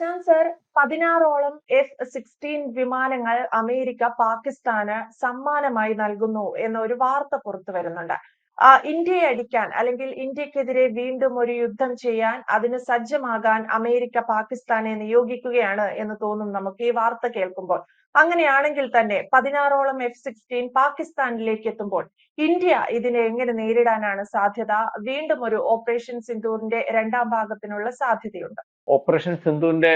Ishant sir പതിനാറോളം F sixteen വിമാനങ്ങൾ America പാകിസ്ഥാന് സമ്മാനമായി നൽകുന്നു എന്നൊരു വാർത്ത പുറത്തു വരുന്നുണ്ട്. ഇന്ത്യയെ അടിക്കാൻ അല്ലെങ്കിൽ ഇന്ത്യക്കെതിരെ വീണ്ടും ഒരു യുദ്ധം ചെയ്യാൻ അതിന് സജ്ജമാകാൻ അമേരിക്ക പാകിസ്ഥാനെ നിയോഗിക്കുകയാണ് എന്ന് തോന്നും നമുക്ക് ഈ വാർത്ത കേൾക്കുമ്പോൾ. അങ്ങനെയാണെങ്കിൽ തന്നെ പതിനാറോളം എഫ് സിക്സ്റ്റീൻ പാകിസ്ഥാനിലേക്ക് എത്തുമ്പോൾ ഇന്ത്യ ഇതിനെ എങ്ങനെ നേരിടാനാണ് സാധ്യത? വീണ്ടും ഒരു ഓപ്പറേഷൻ സിന്ദൂറിന്റെ രണ്ടാം ഭാഗത്തിനുള്ള സാധ്യതയുണ്ട്. ഓപ്പറേഷൻ സിന്ധുവിന്റെ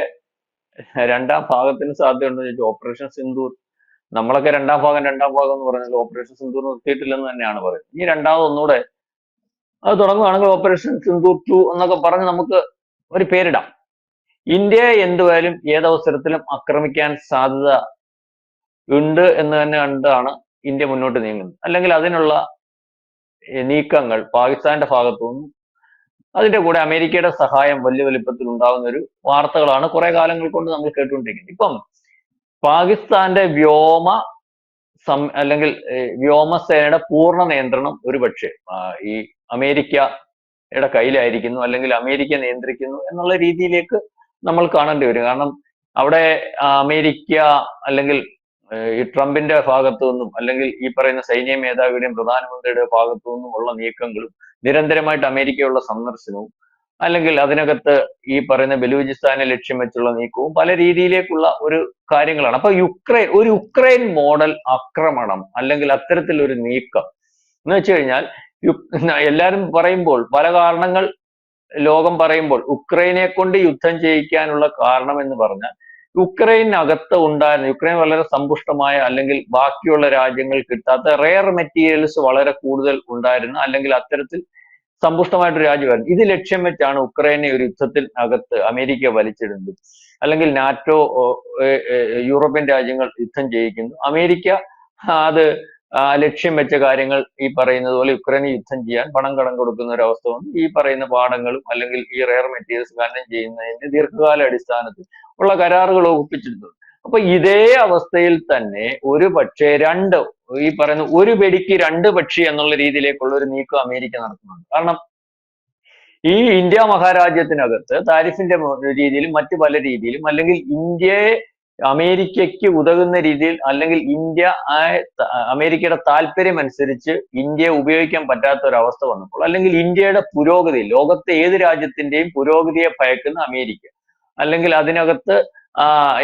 രണ്ടാം ഭാഗത്തിന് സാധ്യതയുണ്ടെന്ന് ചോദിച്ചു ഓപ്പറേഷൻ സിന്ധൂർ നമ്മളൊക്കെ രണ്ടാം ഭാഗം രണ്ടാം ഭാഗം എന്ന് പറഞ്ഞാൽ ഓപ്പറേഷൻ സിന്ധൂർ നിർത്തിയിട്ടില്ലെന്ന് തന്നെയാണ് പറയുന്നത്. ഇനി രണ്ടാമത് ഒന്നുകൂടെ അത് തുടങ്ങുകയാണെങ്കിൽ ഓപ്പറേഷൻ സിന്ധൂർ ടു എന്നൊക്കെ പറഞ്ഞ് നമുക്ക് ഒരു പേരിടാം. ഇന്ത്യയെ എന്തുവായാലും ഏതവസരത്തിലും ആക്രമിക്കാൻ സാധ്യത ഉണ്ട് എന്ന് തന്നെ കണ്ടാണ് ഇന്ത്യ മുന്നോട്ട് നീങ്ങുന്നത്. അല്ലെങ്കിൽ അതിനുള്ള നീക്കങ്ങൾ പാകിസ്ഥാന്റെ ഭാഗത്തു നിന്നും അതിന്റെ കൂടെ അമേരിക്കയുടെ സഹായം വലിയ വലിപ്പത്തിൽ ഉണ്ടാകുന്ന ഒരു വാർത്തകളാണ് കുറെ കാലങ്ങൾ കൊണ്ട് നമ്മൾ കേട്ടുകൊണ്ടിരിക്കുന്നത്. ഇപ്പം പാകിസ്ഥാന്റെ വ്യോമ സം അല്ലെങ്കിൽ വ്യോമസേനയുടെ പൂർണ നിയന്ത്രണം ഒരു പക്ഷേ ഈ അമേരിക്കയുടെ കയ്യിലായിരിക്കുന്നു അല്ലെങ്കിൽ അമേരിക്ക നിയന്ത്രിക്കുന്നു എന്നുള്ള രീതിയിലേക്ക് നമ്മൾ കാണേണ്ടി വരും. കാരണം അവിടെ അമേരിക്ക അല്ലെങ്കിൽ ഈ ട്രംപിന്റെ ഭാഗത്തു നിന്നും അല്ലെങ്കിൽ ഈ പറയുന്ന സൈന്യ മേധാവിയുടെയും പ്രധാനമന്ത്രിയുടെ ഭാഗത്തു നിന്നും ഉള്ള നീക്കങ്ങളും നിരന്തരമായിട്ട് അമേരിക്കയുള്ള സന്ദർശനവും അല്ലെങ്കിൽ അതിനകത്ത് ഈ പറയുന്ന ബലൂചിസ്ഥാനെ ലക്ഷ്യം വെച്ചുള്ള നീക്കവും പല രീതിയിലേക്കുള്ള ഒരു കാര്യങ്ങളാണ്. അപ്പൊ യുക്രൈൻ ഒരു യുക്രൈൻ മോഡൽ ആക്രമണം അല്ലെങ്കിൽ അത്തരത്തിലൊരു നീക്കം എന്ന് വെച്ച് കഴിഞ്ഞാൽ എല്ലാവരും പറയുമ്പോൾ പല കാരണങ്ങൾ ലോകം പറയുമ്പോൾ ഉക്രൈനെ കൊണ്ട് യുദ്ധം ചെയ്യിക്കാനുള്ള കാരണം എന്ന് പറഞ്ഞാൽ യുക്രൈനകത്ത് ഉണ്ടായിരുന്ന യുക്രൈൻ വളരെ സമ്പുഷ്ടമായ അല്ലെങ്കിൽ ബാക്കിയുള്ള രാജ്യങ്ങൾ കിട്ടാത്ത റെയർ മെറ്റീരിയൽസ് വളരെ കൂടുതൽ ഉണ്ടായിരുന്ന അല്ലെങ്കിൽ അത്തരത്തിൽ സമ്പുഷ്ടമായിട്ടൊരു രാജ്യമായിരുന്നു. ഇത് ലക്ഷ്യം വെച്ചാണ് ഉക്രൈനെ ഒരു യുദ്ധത്തിൽ അകത്ത് അമേരിക്ക വലിച്ചിടുന്നത്. അല്ലെങ്കിൽ നാറ്റോ യൂറോപ്യൻ രാജ്യങ്ങൾ യുദ്ധം ചെയ്യിക്കുന്നു. അമേരിക്ക അത് ലക്ഷ്യം വെച്ച കാര്യങ്ങൾ ഈ പറയുന്നത് പോലെ യുക്രൈന് യുദ്ധം ചെയ്യാൻ പണം കടം കൊടുക്കുന്ന ഒരു അവസ്ഥ ഈ പറയുന്ന പാഠങ്ങളും അല്ലെങ്കിൽ ഈ റെയർ മെറ്റീരിയൽസ് കാരണം ചെയ്യുന്നതിന്റെ ദീർഘകാല അടിസ്ഥാനത്തിൽ ഉള്ള കരാറുകൾ ഒപ്പിച്ചിട്ടുണ്ട്. അപ്പൊ ഇതേ അവസ്ഥയിൽ തന്നെ ഒരു പക്ഷേ രണ്ട് ഈ പറയുന്ന ഒരു വെടിക്ക് രണ്ട് പക്ഷി എന്നുള്ള രീതിയിലേക്കുള്ള ഒരു നീക്കം അമേരിക്ക നടത്തുന്നുണ്ട്. കാരണം ഈ ഇന്ത്യ മഹാരാജ്യത്തിനകത്ത് താരിഫിന്റെ രീതിയിലും മറ്റു പല രീതിയിലും അല്ലെങ്കിൽ ഇന്ത്യയെ അമേരിക്കയ്ക്ക് ഉതകുന്ന രീതിയിൽ അല്ലെങ്കിൽ ഇന്ത്യ അമേരിക്കയുടെ താല്പര്യം അനുസരിച്ച് ഇന്ത്യയെ ഉപയോഗിക്കാൻ പറ്റാത്ത ഒരു അവസ്ഥ വന്നപ്പോൾ അല്ലെങ്കിൽ ഇന്ത്യയുടെ പുരോഗതി ലോകത്തെ ഏത് രാജ്യത്തിന്റെയും പുരോഗതിയെ ഭയക്കുന്ന അമേരിക്ക അല്ലെങ്കിൽ അതിനകത്ത്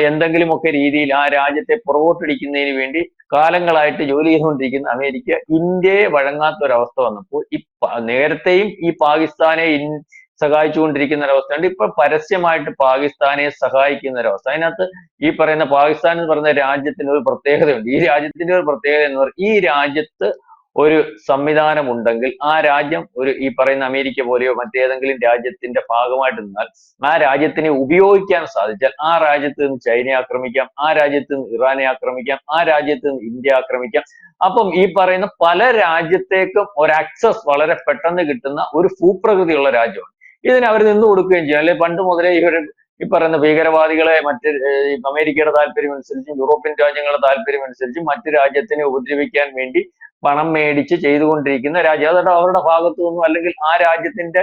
എന്തെങ്കിലുമൊക്കെ രീതിയിൽ ആ രാജ്യത്തെ പുറകോട്ടടിക്കുന്നതിന് വേണ്ടി കാലങ്ങളായിട്ട് ജോലി ചെയ്തുകൊണ്ടിരിക്കുന്ന അമേരിക്ക ഇന്ത്യയെ വഴങ്ങാത്ത ഒരവസ്ഥ വന്നപ്പോൾ ഈ നേരത്തെയും ഈ പാകിസ്ഥാനെ സഹായിച്ചുകൊണ്ടിരിക്കുന്ന ഒരവസ്ഥയുണ്ട് ഇപ്പൊ പരസ്യമായിട്ട് പാകിസ്ഥാനെ സഹായിക്കുന്ന ഒരവസ്ഥ അതിനകത്ത് ഈ പറയുന്ന പാകിസ്ഥാൻ എന്ന് പറയുന്ന രാജ്യത്തിന് ഒരു പ്രത്യേകതയുണ്ട്. ഈ രാജ്യത്തിന്റെ ഒരു പ്രത്യേകത എന്ന് പറഞ്ഞാൽ ഈ രാജ്യത്ത് ഒരു സംവിധാനം ഉണ്ടെങ്കിൽ ആ രാജ്യം ഒരു ഈ പറയുന്ന അമേരിക്ക പോലെയോ മറ്റേതെങ്കിലും രാജ്യത്തിന്റെ ഭാഗമായിട്ട് നിന്നാൽ ആ രാജ്യത്തിനെ ഉപയോഗിക്കാൻ സാധിച്ചാൽ ആ രാജ്യത്ത് നിന്ന് ചൈനയെ ആക്രമിക്കാം ആ രാജ്യത്ത് നിന്ന് ഇറാനെ ആക്രമിക്കാം ആ രാജ്യത്ത് നിന്ന് ഇന്ത്യ ആക്രമിക്കാം. അപ്പം ഈ പറയുന്ന പല രാജ്യത്തേക്കും ഒരു ആക്സസ് വളരെ പെട്ടെന്ന് കിട്ടുന്ന ഒരു ഭൂപ്രകൃതിയുള്ള രാജ്യമാണ്. ഇതിന് അവർ നിന്ന് കൊടുക്കുകയും ചെയ്യും. അല്ലെ പണ്ട് മുതലേ ഇവർ ഈ പറയുന്ന ഭീകരവാദികളെ മറ്റ് അമേരിക്കയുടെ താല്പര്യം അനുസരിച്ചും യൂറോപ്യൻ രാജ്യങ്ങളുടെ താല്പര്യം അനുസരിച്ചും മറ്റു രാജ്യത്തിനെ ഉപദ്രവിക്കാൻ വേണ്ടി പണം മേടിച്ച് ചെയ്തുകൊണ്ടിരിക്കുന്ന രാജ്യം. അവരുടെ ഭാഗത്തു നിന്നും അല്ലെങ്കിൽ ആ രാജ്യത്തിന്റെ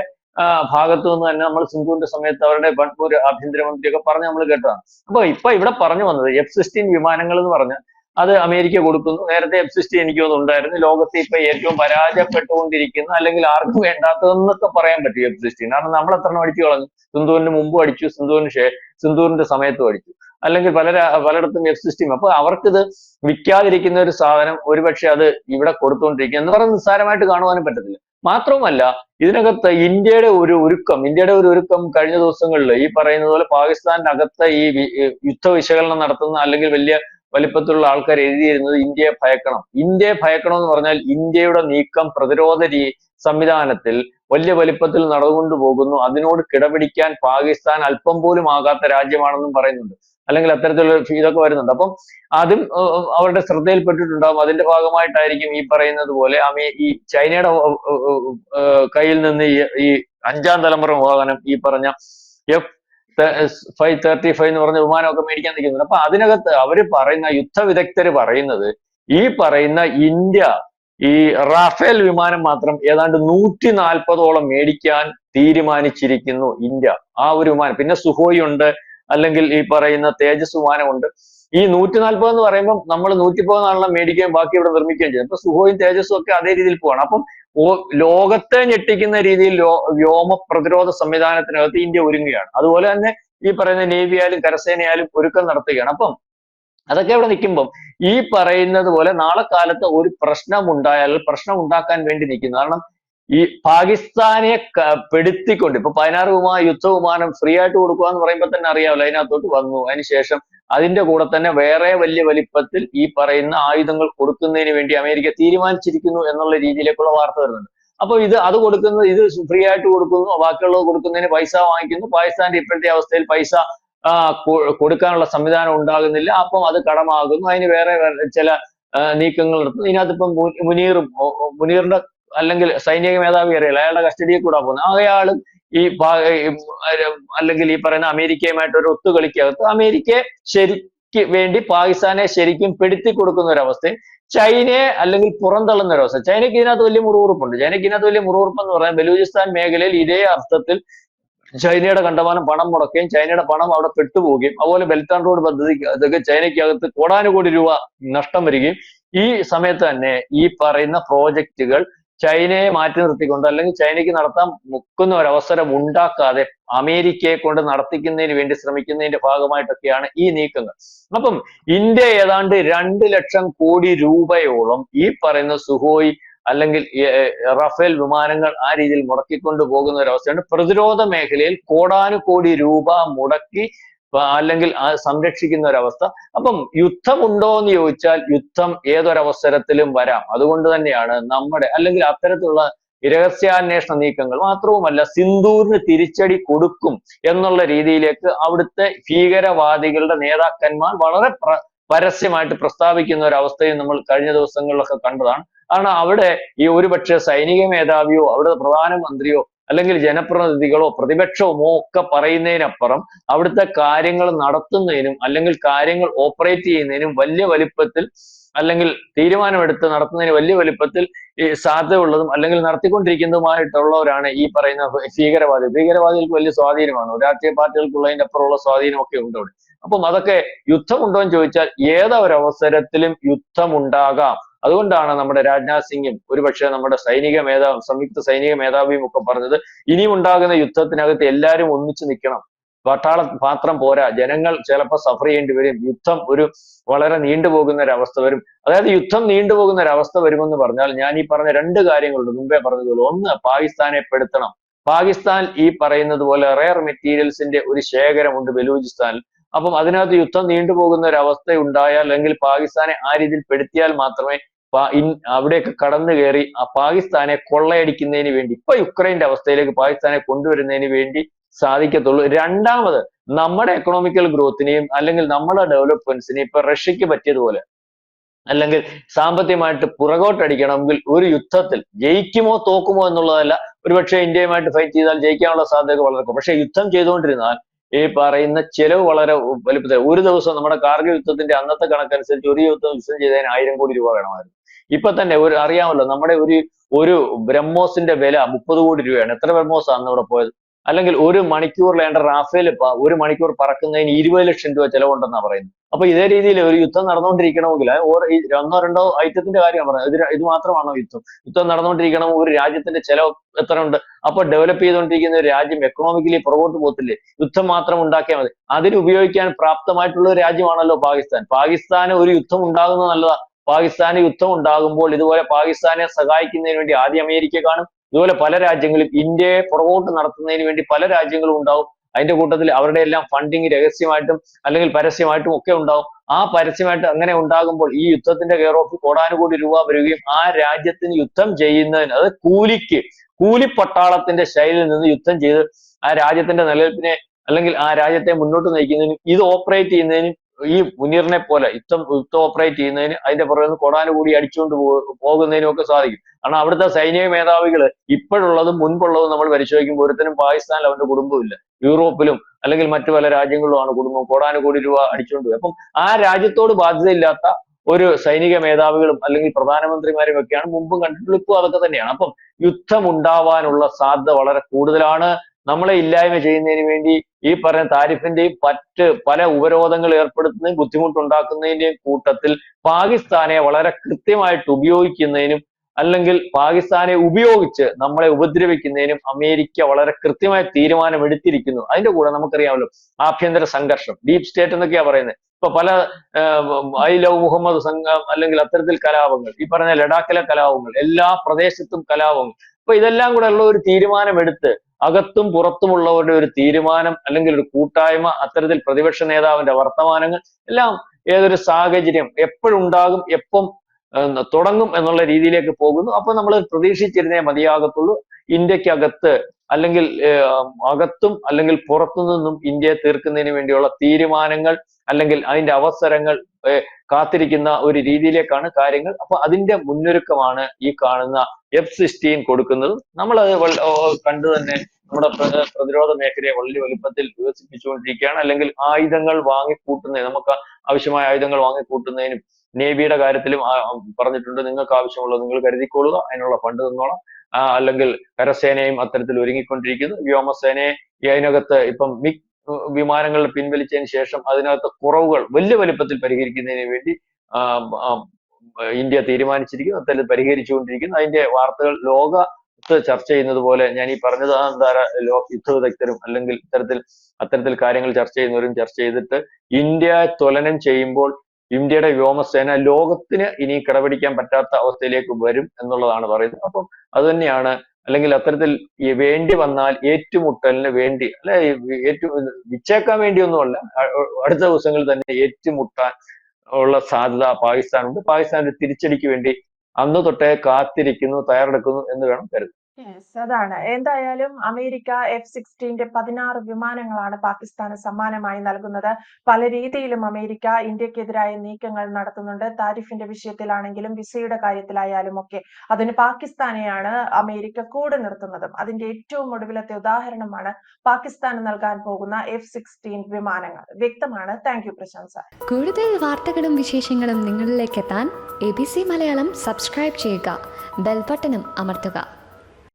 ഭാഗത്തു നിന്ന് തന്നെ നമ്മൾ സിന്ധുവിന്റെ സമയത്ത് അവരുടെ ബൺപൂർ ആഭ്യന്തരമന്ത്രിയൊക്കെ പറഞ്ഞ് നമ്മൾ കേട്ടതാണ്. അപ്പൊ ഇപ്പൊ ഇവിടെ പറഞ്ഞു വന്നത് എഫ് സിക്സ്റ്റീൻ വിമാനങ്ങൾ എന്ന് പറഞ്ഞ് അത് അമേരിക്ക കൊടുക്കുന്നു. നേരത്തെ എഫ് സിക്സ്റ്റീൻ എനിക്ക് ഉണ്ടായിരുന്നു. ലോകത്തെ ഇപ്പൊ ഏറ്റവും പരാജയപ്പെട്ടുകൊണ്ടിരിക്കുന്ന അല്ലെങ്കിൽ ആർക്കും വേണ്ടാത്തതെന്നൊക്കെ പറയാൻ പറ്റും എഫ് സിക്സ്റ്റീൻ കാരണം നമ്മൾ എത്ര അടിച്ചു കളഞ്ഞു. സിന്ധുവിന് മുമ്പും അടിച്ചു സിന്ധുവിന് സിന്ധുവിന്റെ സമയത്തും അടിച്ചു. അല്ലെങ്കിൽ പല പലയിടത്തും എഫ് സിസ്റ്റീം അപ്പൊ അവർക്കിത് വിൽക്കാതിരിക്കുന്ന ഒരു സാധനം ഒരുപക്ഷെ അത് ഇവിടെ കൊടുത്തുകൊണ്ടിരിക്കുക എന്ന് പറയുന്നത് നിസ്സാരമായിട്ട് കാണുവാനും പറ്റത്തില്ല. മാത്രവുമല്ല ഇതിനകത്ത് ഇന്ത്യയുടെ ഒരു ഒരുക്കം ഇന്ത്യയുടെ ഒരു ഒരുക്കം കഴിഞ്ഞ ദിവസങ്ങളിൽ ഈ പറയുന്നത് പോലെ പാകിസ്ഥാന്റെ അകത്ത് ഈ യുദ്ധ വിശകലനം നടത്തുന്ന അല്ലെങ്കിൽ വലിയ വലിപ്പത്തിലുള്ള ആൾക്കാർ എഴുതിയിരുന്നത് ഇന്ത്യയെ ഭയക്കണം. ഇന്ത്യയെ ഭയക്കണം എന്ന് പറഞ്ഞാൽ ഇന്ത്യയുടെ നീക്കം പ്രതിരോധ സംവിധാനത്തിൽ വലിയ വലിപ്പത്തിൽ നടന്നുകൊണ്ടു പോകുന്നു അതിനോട് കിടപിടിക്കാൻ പാകിസ്ഥാൻ അല്പം പോലും ആകാത്ത രാജ്യമാണെന്നും പറയുന്നുണ്ട്. അല്ലെങ്കിൽ അത്തരത്തിലുള്ള ഇതൊക്കെ വരുന്നുണ്ട്. അപ്പം അതും അവരുടെ ശ്രദ്ധയിൽപ്പെട്ടിട്ടുണ്ടാകും അതിന്റെ ഭാഗമായിട്ടായിരിക്കും ഈ പറയുന്നത് പോലെ അമേ ഈ ചൈനയുടെ കയ്യിൽ നിന്ന് ഈ ഈ അഞ്ചാം തലമുറ വാഹനം ഈ പറഞ്ഞ എഫ് ഫൈവ് തേർട്ടി ഫൈവ് എന്ന് പറഞ്ഞ വിമാനമൊക്കെ മേടിക്കാൻ നിൽക്കുന്നുണ്ട്. അപ്പൊ അതിനകത്ത് അവർ പറയുന്ന യുദ്ധ വിദഗ്ധര് പറയുന്നത് ഈ പറയുന്ന ഇന്ത്യ ഈ റാഫേൽ വിമാനം മാത്രം ഏതാണ്ട് നൂറ്റി നാൽപ്പതോളം മേടിക്കാൻ തീരുമാനിച്ചിരിക്കുന്നു ഇന്ത്യ. ആ ഒരു വിമാനം. പിന്നെ സുഹോയ് ഉണ്ട് അല്ലെങ്കിൽ ഈ പറയുന്ന തേജസ് വിമാനമുണ്ട് ഈ നൂറ്റി നാൽപ്പത് എന്ന് പറയുമ്പോൾ നമ്മൾ നൂറ്റി പതിനാലെണ്ണം മേടിക്കുകയും ബാക്കി ഇവിടെ നിർമ്മിക്കുകയും ചെയ്യും. അപ്പൊ സുഹോയും തേജസ്സും ഒക്കെ അതേ രീതിയിൽ പോവാണ്. അപ്പം ലോകത്തെ ഞെട്ടിക്കുന്ന രീതിയിൽ വ്യോമ പ്രതിരോധ സംവിധാനത്തിനകത്ത് ഇന്ത്യ ഒരുങ്ങുകയാണ്. അതുപോലെ തന്നെ ഈ പറയുന്ന നേവി ആയാലും കരസേനയായാലും ഒരുക്കം നടത്തുകയാണ്. അപ്പം അതൊക്കെ അവിടെ നിൽക്കുമ്പം ഈ പറയുന്നത് പോലെ നാളെ കാലത്ത് ഒരു പ്രശ്നം ഉണ്ടായാൽ പ്രശ്നം ഉണ്ടാക്കാൻ വേണ്ടി നിൽക്കുന്നു. കാരണം ഈ പാകിസ്ഥാനെ പെടുത്തിക്കൊണ്ട് ഇപ്പൊ പതിനാറ് വിമാന യുദ്ധ വിമാനം ഫ്രീ ആയിട്ട് കൊടുക്കുക എന്ന് പറയുമ്പോൾ തന്നെ അറിയാമല്ലോ അതിനകത്തോട്ട് വന്നു. അതിനുശേഷം അതിന്റെ കൂടെ തന്നെ വേറെ വലിയ വലിപ്പത്തിൽ ഈ പറയുന്ന ആയുധങ്ങൾ കൊടുക്കുന്നതിന് വേണ്ടി അമേരിക്ക തീരുമാനിച്ചിരിക്കുന്നു എന്നുള്ള രീതിയിലേക്കുള്ള വാർത്ത വരുന്നുണ്ട്. അപ്പൊ ഇത് അത് കൊടുക്കുന്നത് ഇത് ഫ്രീ ആയിട്ട് കൊടുക്കുന്നു ബാക്കിയുള്ളത് കൊടുക്കുന്നതിന് പൈസ വാങ്ങിക്കുന്നു. പാകിസ്ഥാന്റെ ഇപ്പോഴത്തെ അവസ്ഥയിൽ പൈസ കൊടുക്കാനുള്ള സംവിധാനം ഉണ്ടാകുന്നില്ല. അപ്പം അത് കടമാകുന്നു. അതിന് വേറെ ചില നീക്കങ്ങൾ നടത്തുന്നു. ഇതിനകത്ത് ഇപ്പം മുനീറും മുനീറിന്റെ അല്ലെങ്കിൽ സൈനിക മേധാവി അറിയില്ല. അയാളുടെ കസ്റ്റഡിയിൽ കൂടാ പോകുന്നത് അയാൾ ഈ അല്ലെങ്കിൽ ഈ പറയുന്ന അമേരിക്കയുമായിട്ട് ഒരു ഒത്തുകളിക്കകത്ത് അമേരിക്കയെ ശരിക്ക് വേണ്ടി പാകിസ്ഥാനെ ശരിക്കും പെടുത്തി കൊടുക്കുന്ന ഒരു അവസ്ഥയും ചൈനയെ അല്ലെങ്കിൽ പുറന്തള്ളുന്ന ഒരു അവസ്ഥ. ചൈനയ്ക്ക് ഇതിനകത്ത് വലിയ മുറിവുറുപ്പുണ്ട് ചൈനയ്ക്ക് ഇതിനകത്ത് വലിയ മുറിവുറുപ്പ് എന്ന് പറയാൻ ബലൂചിസ്ഥാൻ മേഖലയിൽ ഇതേ അർത്ഥത്തിൽ ചൈനയുടെ കണ്ടമാനം പണം മുടക്കുകയും ചൈനയുടെ പണം അവിടെ പെട്ടുപോവുകയും അതുപോലെ ബെൽറ്റ് ആൻഡ് റോഡ് പദ്ധതി അതൊക്കെ ചൈനയ്ക്കകത്ത് കോടാനുകോടി രൂപ നഷ്ടം വരികയും ഈ സമയത്ത് തന്നെ ഈ പറയുന്ന പ്രോജക്റ്റുകൾ ചൈനയെ മാറ്റി നിർത്തിക്കൊണ്ട് അല്ലെങ്കിൽ ചൈനയ്ക്ക് നടത്താൻ മുക്കുന്ന ഒരു അവസരം ഉണ്ടാക്കാതെ അമേരിക്കയെ കൊണ്ട് നടത്തിക്കുന്നതിന് വേണ്ടി ശ്രമിക്കുന്നതിന്റെ ഭാഗമായിട്ടൊക്കെയാണ് ഈ നീക്കങ്ങൾ. അപ്പം ഇന്ത്യ ഏതാണ്ട് രണ്ട് ലക്ഷം കോടി രൂപയോളം ഈ പറയുന്ന സുഹോയ് അല്ലെങ്കിൽ റഫേൽ വിമാനങ്ങൾ ആ രീതിയിൽ മുടക്കിക്കൊണ്ട് പോകുന്ന ഒരു അവസ്ഥയുണ്ട് പ്രതിരോധ മേഖലയിൽ കോടാനുകോടി രൂപ മുടക്കി അല്ലെങ്കിൽ ആ സംരക്ഷിക്കുന്ന ഒരവസ്ഥ അപ്പം യുദ്ധമുണ്ടോ എന്ന് ചോദിച്ചാൽ യുദ്ധം ഏതൊരവസരത്തിലും വരാം. അതുകൊണ്ട് തന്നെയാണ് നമ്മുടെ അല്ലെങ്കിൽ അത്തരത്തിലുള്ള രഹസ്യാന്വേഷണ നീക്കങ്ങൾ മാത്രവുമല്ല സിന്ദൂരിന് തിരിച്ചടി കൊടുക്കും എന്നുള്ള രീതിയിലേക്ക് അവിടുത്തെ ഭീകരവാദികളുടെ നേതാക്കന്മാർ വളരെ പ്ര- പരസ്യമായിട്ട് പ്രസ്താവിക്കുന്ന ഒരു അവസ്ഥയും നമ്മൾ കഴിഞ്ഞ ദിവസങ്ങളിലൊക്കെ കണ്ടതാണ്. കാരണം അവിടെ ഈ ഒരുപക്ഷെ സൈനിക മേധാവിയോ അവിടുത്തെ പ്രധാനമന്ത്രിയോ അല്ലെങ്കിൽ ജനപ്രതിനിധികളോ പ്രതിപക്ഷമോ ഒക്കെ പറയുന്നതിനപ്പുറം അവിടുത്തെ കാര്യങ്ങൾ നടത്തുന്നതിനും അല്ലെങ്കിൽ കാര്യങ്ങൾ ഓപ്പറേറ്റ് ചെയ്യുന്നതിനും വലിയ വലിപ്പത്തിൽ അല്ലെങ്കിൽ തീരുമാനമെടുത്ത് നടത്തുന്നതിന് വലിയ വലിപ്പത്തിൽ സാധ്യതയുള്ളതും അല്ലെങ്കിൽ നടത്തിക്കൊണ്ടിരിക്കുന്നതുമായിട്ടുള്ളവരാണ് ഈ പറയുന്ന ഭീകരവാദി. ഭീകരവാദികൾക്ക് വലിയ സ്വാധീനമാണ്. രാഷ്ട്രീയ പാർട്ടികൾക്കുള്ളതിന്റെ അപ്പുറമുള്ള സ്വാധീനമൊക്കെ ഉണ്ട് അവിടെ. അപ്പം അതൊക്കെ യുദ്ധമുണ്ടോ എന്ന് ചോദിച്ചാൽ ഏതൊരവസരത്തിലും യുദ്ധമുണ്ടാകാം. അതുകൊണ്ടാണ് നമ്മുടെ രാജ്നാഥ് സിംഗും ഒരുപക്ഷെ നമ്മുടെ സൈനിക മേധാവി സംയുക്ത സൈനിക മേധാവിയും ഒക്കെ പറഞ്ഞത് ഇനി ഉണ്ടാകുന്ന യുദ്ധത്തിനകത്ത് എല്ലാവരും ഒന്നിച്ചു നിൽക്കണം. പട്ടാള മാത്രം പോരാ. ജനങ്ങൾ ചിലപ്പോൾ സഫർ ചെയ്യേണ്ടി വരും. യുദ്ധം ഒരു വളരെ നീണ്ടുപോകുന്ന ഒരു അവസ്ഥ വരും. അതായത് യുദ്ധം നീണ്ടുപോകുന്ന ഒരു അവസ്ഥ വരുമെന്ന് പറഞ്ഞാൽ ഞാൻ ഈ പറഞ്ഞ രണ്ട് കാര്യങ്ങളുണ്ട് മുമ്പേ പറഞ്ഞതുപോലെ ഒന്ന് പാകിസ്ഥാനെ പെടുത്തണം. പാകിസ്ഥാൻ ഈ പറയുന്നത് പോലെ റെയർ മെറ്റീരിയൽസിന്റെ ഒരു ശേഖരമുണ്ട് ബലൂചിസ്ഥാനിൽ. അപ്പം അതിനകത്ത് യുദ്ധം നീണ്ടുപോകുന്ന ഒരു അവസ്ഥ ഉണ്ടായാൽ അല്ലെങ്കിൽ പാകിസ്ഥാനെ ആ രീതിയിൽ പെടുത്തിയാൽ മാത്രമേ അവിടെയൊക്കെ കടന്നു കയറി ആ പാകിസ്ഥാനെ കൊള്ളയടിക്കുന്നതിന് വേണ്ടി ഇപ്പൊ യുക്രൈന്റെ അവസ്ഥയിലേക്ക് പാകിസ്ഥാനെ കൊണ്ടുവരുന്നതിന് വേണ്ടി സാധിക്കത്തുള്ളൂ. രണ്ടാമത് നമ്മുടെ എക്കണോമിക്കൽ ഗ്രോത്തിനെയും അല്ലെങ്കിൽ നമ്മുടെ ഡെവലപ്മെന്റ്സിനെയും ഇപ്പൊ റഷ്യക്ക് പറ്റിയതുപോലെ അല്ലെങ്കിൽ സാമ്പത്തികമായിട്ട് പുറകോട്ടടിക്കണമെങ്കിൽ ഒരു യുദ്ധത്തിൽ ജയിക്കുമോ തോക്കുമോ എന്നുള്ളതല്ല. ഒരുപക്ഷെ ഇന്ത്യയുമായിട്ട് ഫൈറ്റ് ചെയ്താൽ ജയിക്കാനുള്ള സാധ്യത വളരെ പക്ഷേ യുദ്ധം ചെയ്തുകൊണ്ടിരുന്നാൽ ഈ പറയുന്ന ചെലവ് വളരെ വലുപ്പത്തിൽ ഒരു ദിവസം നമ്മുടെ കാർഗിൽ യുദ്ധത്തിന്റെ അന്നത്തെ കണക്കനുസരിച്ച് ഒരു യുദ്ധം യുദ്ധം ചെയ്തതിന് ആയിരം കോടി രൂപ വേണമായിരുന്നു. ഇപ്പൊ തന്നെ ഒരു അറിയാമല്ലോ നമ്മുടെ ഒരു ഒരു ബ്രഹ്മോസിന്റെ വില മുപ്പത് കോടി രൂപയാണ്. എത്ര ബ്രഹ്മോസ് ആണ് അവിടെ പോയത്? അല്ലെങ്കിൽ ഒരു മണിക്കൂർ ലാൻഡർ റാഫേൽ ഒരു മണിക്കൂർ പറക്കുന്നതിന് ഇരുപത് ലക്ഷം രൂപ ചെലവുണ്ടെന്നാണ് പറയുന്നത്. അപ്പൊ ഇതേ രീതിയിൽ ഒരു യുദ്ധം നടന്നുകൊണ്ടിരിക്കണമെങ്കിൽ ഒന്നോ രണ്ടോ ഐറ്റത്തിന്റെ കാര്യമാണ് പറയുന്നത് ഇത് ഇത് മാത്രമാണോ യുദ്ധം? യുദ്ധം നടന്നുകൊണ്ടിരിക്കണം ഒരു രാജ്യത്തിന്റെ ചെലവ് എത്ര ഉണ്ട് അപ്പൊ ഡെവലപ്പ് ചെയ്തുകൊണ്ടിരിക്കുന്ന ഒരു രാജ്യം എക്കണോമിക്കലി പുറകോട്ട് പോകത്തില്ലേ? യുദ്ധം മാത്രം ഉണ്ടാക്കിയാൽ മതി. അതിന് ഉപയോഗിക്കാൻ പ്രാപ്തമായിട്ടുള്ള ഒരു രാജ്യമാണല്ലോ പാകിസ്ഥാൻ. പാകിസ്ഥാന് ഒരു യുദ്ധം ഉണ്ടാകുന്നത് നല്ലതാ. പാകിസ്ഥാന് യുദ്ധം ഉണ്ടാകുമ്പോൾ ഇതുപോലെ പാകിസ്ഥാനെ സഹായിക്കുന്നതിന് വേണ്ടി ആദ്യം അമേരിക്ക കാണും. ഇതുപോലെ പല രാജ്യങ്ങളും ഇന്ത്യയെ പുറകോട്ട് നടത്തുന്നതിന് വേണ്ടി പല രാജ്യങ്ങളും ഉണ്ടാവും. അതിന്റെ കൂട്ടത്തിൽ അവരുടെ എല്ലാം ഫണ്ടിങ് രഹസ്യമായിട്ടും അല്ലെങ്കിൽ പരസ്യമായിട്ടും ഒക്കെ ഉണ്ടാവും. ആ പരസ്യമായിട്ട് അങ്ങനെ ഉണ്ടാകുമ്പോൾ ഈ യുദ്ധത്തിന്റെ കെയർ ഓഫ് കോടാനുകോടി രൂപ വരികയും ആ രാജ്യത്തിന് യുദ്ധം ചെയ്യുന്നതിന് അത് കൂലിക്ക് കൂലിപ്പട്ടാളത്തിന്റെ ശൈലിയിൽ നിന്ന് യുദ്ധം ചെയ്ത് ആ രാജ്യത്തിന്റെ നിലനിൽപ്പിനെ അല്ലെങ്കിൽ ആ രാജ്യത്തെ മുന്നോട്ട് നയിക്കുന്നതിനും ഇത് ഓപ്പറേറ്റ് ചെയ്യുന്നതിനും ഈ മുനീറിനെ പോലെ യുദ്ധം യുദ്ധം ഓപ്പറേറ്റ് ചെയ്യുന്നതിന് അതിന്റെ പുറകെ നിന്ന് കോടാനുകൂടി അടിച്ചുകൊണ്ട് പോകുന്നതിനും ഒക്കെ സാധിക്കും. കാരണം അവിടുത്തെ സൈനിക മേധാവികൾ ഇപ്പോഴുള്ളതും മുൻപുള്ളതും നമ്മൾ പരിശോധിക്കുമ്പോൾ ഒരുത്തനും പാകിസ്ഥാനിൽ അവന്റെ കുടുംബമില്ല യൂറോപ്പിലും അല്ലെങ്കിൽ മറ്റു പല രാജ്യങ്ങളിലുമാണ് കുടുംബം കോടാനുകോടി രൂപ അടിച്ചുകൊണ്ട് അപ്പം ആ രാജ്യത്തോട് ബാധ്യതയില്ലാത്ത ഒരു സൈനിക മേധാവികളും അല്ലെങ്കിൽ പ്രധാനമന്ത്രിമാരും ഒക്കെയാണ് മുമ്പും കണ്ടിട്ടുള്ളത് ഇപ്പോൾ അതൊക്കെ തന്നെയാണ്. അപ്പം യുദ്ധം ഉണ്ടാവാനുള്ള സാധ്യത വളരെ കൂടുതലാണ്. നമ്മളെ ഇല്ലായ്മ ചെയ്യുന്നതിന് വേണ്ടി ഈ പറഞ്ഞ താരിഫിന്റെയും മറ്റ് പല ഉപരോധങ്ങൾ ഏർപ്പെടുത്തുന്നതിനും ബുദ്ധിമുട്ടുണ്ടാക്കുന്നതിന്റെയും കൂട്ടത്തിൽ പാകിസ്ഥാനെ വളരെ കൃത്യമായിട്ട് ഉപയോഗിക്കുന്നതിനും അല്ലെങ്കിൽ പാകിസ്ഥാനെ ഉപയോഗിച്ച് നമ്മളെ ഉപദ്രവിക്കുന്നതിനും അമേരിക്ക വളരെ കൃത്യമായ തീരുമാനം എടുത്തിരിക്കുന്നു അതിന്റെ കൂടെ നമുക്കറിയാമല്ലോ ആഭ്യന്തര സംഘർഷം. ഡീപ് സ്റ്റേറ്റ് എന്നൊക്കെയാ പറയുന്നത് ഇപ്പൊ പല ഐ ലവ് മുഹമ്മദ് സംഘം അല്ലെങ്കിൽ അത്തരത്തിൽ കലാപങ്ങൾ ഈ പറഞ്ഞ ലഡാക്കിലെ കലാപങ്ങൾ എല്ലാ പ്രദേശത്തും കലാപങ്ങൾ. അപ്പൊ ഇതെല്ലാം കൂടെ ഉള്ള ഒരു തീരുമാനമെടുത്ത് അകത്തും പുറത്തുമുള്ളവരുടെ ഒരു തീരുമാനം അല്ലെങ്കിൽ ഒരു കൂട്ടായ്മ അത്തരത്തിൽ പ്രതിപക്ഷ നേതാവിന്റെ വർത്തമാനങ്ങൾ എല്ലാം ഏതൊരു സാഹചര്യം എപ്പോഴുണ്ടാകും എപ്പം തുടങ്ങും എന്നുള്ള രീതിയിലേക്ക് പോകുന്നു. അപ്പൊ നമ്മൾ പ്രതീക്ഷിച്ചിരുന്നേ മതിയാകത്തുള്ളൂ. ഇന്ത്യക്കകത്ത് അല്ലെങ്കിൽ അകത്തും അല്ലെങ്കിൽ പുറത്തു നിന്നും ഇന്ത്യയെ തീർക്കുന്നതിന് വേണ്ടിയുള്ള തീരുമാനങ്ങൾ അല്ലെങ്കിൽ അതിന്റെ അവസരങ്ങൾ കാത്തിരിക്കുന്ന ഒരു രീതിയിലേക്കാണ് കാര്യങ്ങൾ. അപ്പൊ അതിന്റെ മുന്നൊരുക്കമാണ് ഈ കാണുന്ന എഫ് സിക്സ്റ്റീൻ കൊടുക്കുന്നത്. നമ്മൾ അത് കണ്ടു തന്നെ നമ്മുടെ പ്രതിരോധ മേഖലയെ വളരെ വലുപ്പത്തിൽ വികസിപ്പിച്ചുകൊണ്ടിരിക്കുകയാണ്. അല്ലെങ്കിൽ ആയുധങ്ങൾ വാങ്ങിക്കൂട്ടുന്നതിന് നമുക്ക് ആവശ്യമായ ആയുധങ്ങൾ വാങ്ങിക്കൂട്ടുന്നതിനും നേവിയുടെ കാര്യത്തിലും പറഞ്ഞിട്ടുണ്ട്. നിങ്ങൾക്ക് ആവശ്യമുള്ളത് നിങ്ങൾ കരുതിക്കൊള്ളുക. അതിനുള്ള ഫണ്ട് തന്നോളാം. അല്ലെങ്കിൽ കരസേനയും അത്തരത്തിൽ ഒരുങ്ങിക്കൊണ്ടിരിക്കുന്നു. വ്യോമസേനയെ അതിനകത്ത് ഇപ്പം മിഗ് വിമാനങ്ങൾ പിൻവലിച്ചതിന് ശേഷം അതിനകത്ത് കുറവുകൾ വലിയ വലിപ്പത്തിൽ പരിഹരിക്കുന്നതിന് വേണ്ടി ഇന്ത്യ തീരുമാനിച്ചിരിക്കുന്നു. അത്തരത്തിൽ പരിഹരിച്ചുകൊണ്ടിരിക്കുന്നു. അതിന്റെ വാർത്തകൾ ലോക ചർച്ച ചെയ്യുന്നത് പോലെ ഞാൻ ഈ പറഞ്ഞത് അന്താര യുദ്ധ വിദഗ്ധരും അല്ലെങ്കിൽ ഇത്തരത്തിൽ അത്തരത്തിൽ കാര്യങ്ങൾ ചർച്ച ചെയ്യുന്നവരും ചർച്ച ചെയ്തിട്ട് ഇന്ത്യ തുലനം ചെയ്യുമ്പോൾ ഇന്ത്യയുടെ വ്യോമസേന ലോകത്തിന് ഇനി കിടപിടിക്കാൻ പറ്റാത്ത അവസ്ഥയിലേക്ക് വരും എന്നുള്ളതാണ് പറയുന്നത്. അപ്പം അത് തന്നെയാണ് അല്ലെങ്കിൽ അത്തരത്തിൽ വേണ്ടി വന്നാൽ ഏറ്റുമുട്ടലിന് വേണ്ടി അല്ലെ ഏറ്റു വിച്ചേക്കാൻ വേണ്ടിയൊന്നുമല്ല. അടുത്ത ദിവസങ്ങളിൽ തന്നെ ഏറ്റുമുട്ടാൻ ഉള്ള സാധ്യത പാകിസ്ഥാനുണ്ട്. പാകിസ്ഥാന്റെ തിരിച്ചടിക്ക് വേണ്ടി അന്ന് തൊട്ടേ കാത്തിരിക്കുന്നു തയ്യാറെടുക്കുന്നു എന്ന് വേണം കരുതാൻ. യെസ് അതാണ്. എന്തായാലും അമേരിക്ക എഫ് സിക്സ്റ്റീന്റെ പതിനാറ് വിമാനങ്ങളാണ് പാകിസ്ഥാന് സമ്മാനമായി നൽകുന്നത്. പല രീതിയിലും അമേരിക്ക ഇന്ത്യക്കെതിരായ നീക്കങ്ങൾ നടത്തുന്നുണ്ട്. താരിഫിന്റെ വിഷയത്തിലാണെങ്കിലും വിസയുടെ കാര്യത്തിലായാലും ഒക്കെ അതിന് പാകിസ്ഥാനെയാണ് അമേരിക്ക കൂടെ നിർത്തുന്നതും. അതിന്റെ ഏറ്റവും ഒടുവിലത്തെ ഉദാഹരണമാണ് പാകിസ്ഥാന് നൽകാൻ പോകുന്ന എഫ് സിക്സ്റ്റീൻ വിമാനങ്ങൾ. വ്യക്തമാണ്. Thank you sir. കൂടുതൽ വാർത്തകളും വിശേഷങ്ങളും നിങ്ങളിലേക്ക് എത്താൻ A B C Malayalam subscribe ചെയ്യുക. ബെൽബട്ടനും അമർത്തുക.